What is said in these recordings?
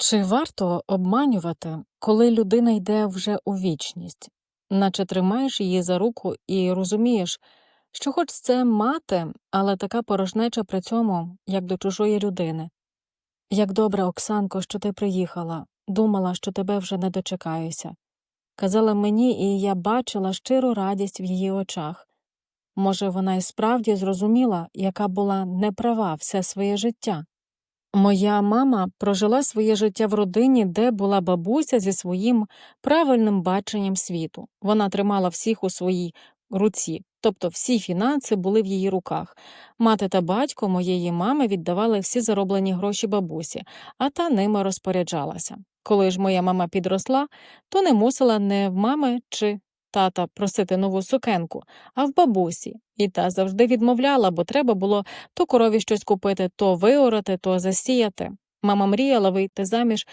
Чи варто обманювати, коли людина йде вже у вічність, наче тримаєш її за руку і розумієш, що хоч це мати, але така порожнеча при цьому, як до чужої людини. Як добре, Оксанко, що ти приїхала, думала, що тебе вже не дочекаюся. Казала мені, і я бачила щиру радість в її очах. Може, вона і справді зрозуміла, яка була неправа все своє життя. Моя мама прожила своє життя в родині, де була бабуся зі своїм правильним баченням світу. Вона тримала всіх у своїй руці, тобто всі фінанси були в її руках. Мати та батько моєї мами віддавали всі зароблені гроші бабусі, а та ними розпоряджалася. Коли ж моя мама підросла, то не мусила не в мами чи тата просити нову сукенку, а в бабусі. І та завжди відмовляла, бо треба було то корові щось купити, то виорати, то засіяти. Мама мріяла вийти заміж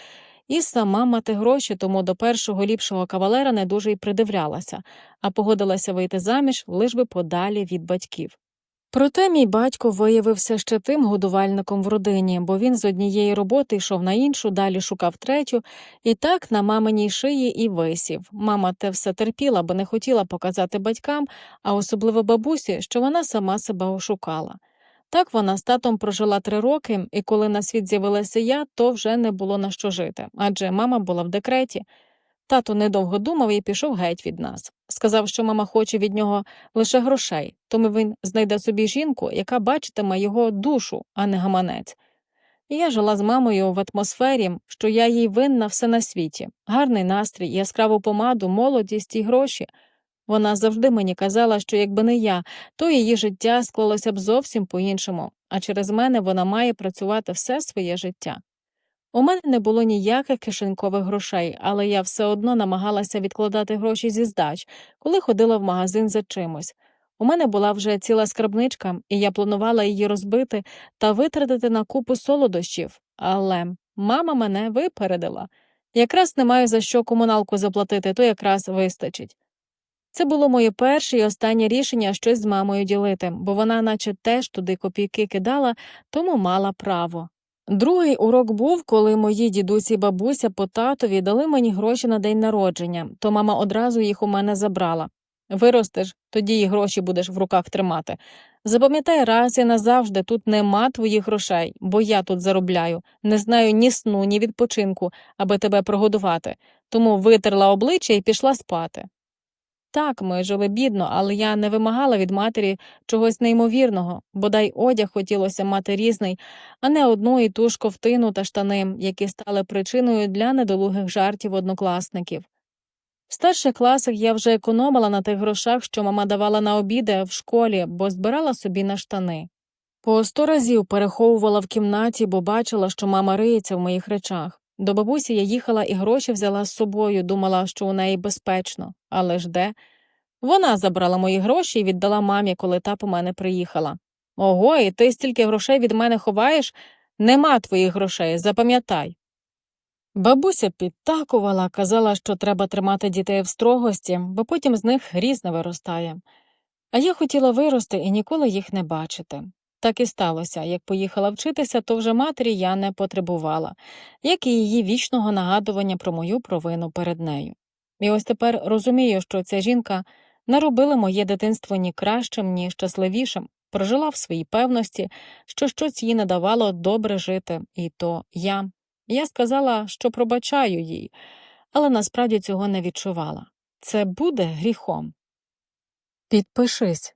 і сама мати гроші, тому до першого ліпшого кавалера не дуже й придивлялася, а погодилася вийти заміж лиш би подалі від батьків. Проте мій батько виявився ще тим годувальником в родині, бо він з однієї роботи йшов на іншу, далі шукав третю, і так на маминій шиї і висів. Мама те все терпіла, бо не хотіла показати батькам, а особливо бабусі, що вона сама себе ошукала. Так вона з татом прожила три роки, і коли на світ з'явилася я, то вже не було на що жити, адже мама була в декреті. Тато недовго думав і пішов геть від нас. Сказав, що мама хоче від нього лише грошей, тому він знайде собі жінку, яка бачитиме його душу, а не гаманець. Я жила з мамою в атмосфері, що я їй винна все на світі гарний настрій, яскраву помаду, молодість і гроші. Вона завжди мені казала, що якби не я, то її життя склалося б зовсім по-іншому, а через мене вона має працювати все своє життя. У мене не було ніяких кишенькових грошей, але я все одно намагалася відкладати гроші зі здач, коли ходила в магазин за чимось. У мене була вже ціла скарбничка, і я планувала її розбити та витратити на купу солодощів. Але мама мене випередила. Якраз не маю за що комуналку заплатити, то якраз вистачить. Це було моє перше і останнє рішення щось з мамою ділити, бо вона, наче теж туди копійки кидала, тому мала право. Другий урок був, коли мої дідусі і бабуся по татові дали мені гроші на день народження, то мама одразу їх у мене забрала. Виростеш, тоді і гроші будеш в руках тримати. Запам'ятай раз і назавжди тут нема твоїх грошей, бо я тут заробляю, не знаю ні сну, ні відпочинку, аби тебе прогодувати, тому витерла обличчя і пішла спати. Так, ми жили бідно, але я не вимагала від матері чогось неймовірного, бодай одяг хотілося мати різний, а не одну і ту ж ковтину та штани, які стали причиною для недолугих жартів однокласників. В старших класах я вже економила на тих грошах, що мама давала на обіди в школі, бо збирала собі на штани. По сто разів переховувала в кімнаті, бо бачила, що мама риється в моїх речах. До бабусі я їхала і гроші взяла з собою, думала, що у неї безпечно, але ж де? Вона забрала мої гроші і віддала мамі, коли та по мене приїхала. Ого, і ти стільки грошей від мене ховаєш? Нема твоїх грошей, запам'ятай. Бабуся підтакувала, казала, що треба тримати дітей в строгості, бо потім з них різне виростає. А я хотіла вирости і ніколи їх не бачити. Так і сталося. Як поїхала вчитися, то вже матері я не потребувала, як і її вічного нагадування про мою провину перед нею. І ось тепер розумію, що ця жінка не робила моє дитинство ні кращим, ні щасливішим, прожила в своїй певності, що щось їй не давало добре жити, і то я. Я сказала, що пробачаю їй, але насправді цього не відчувала. Це буде гріхом. Підпишись,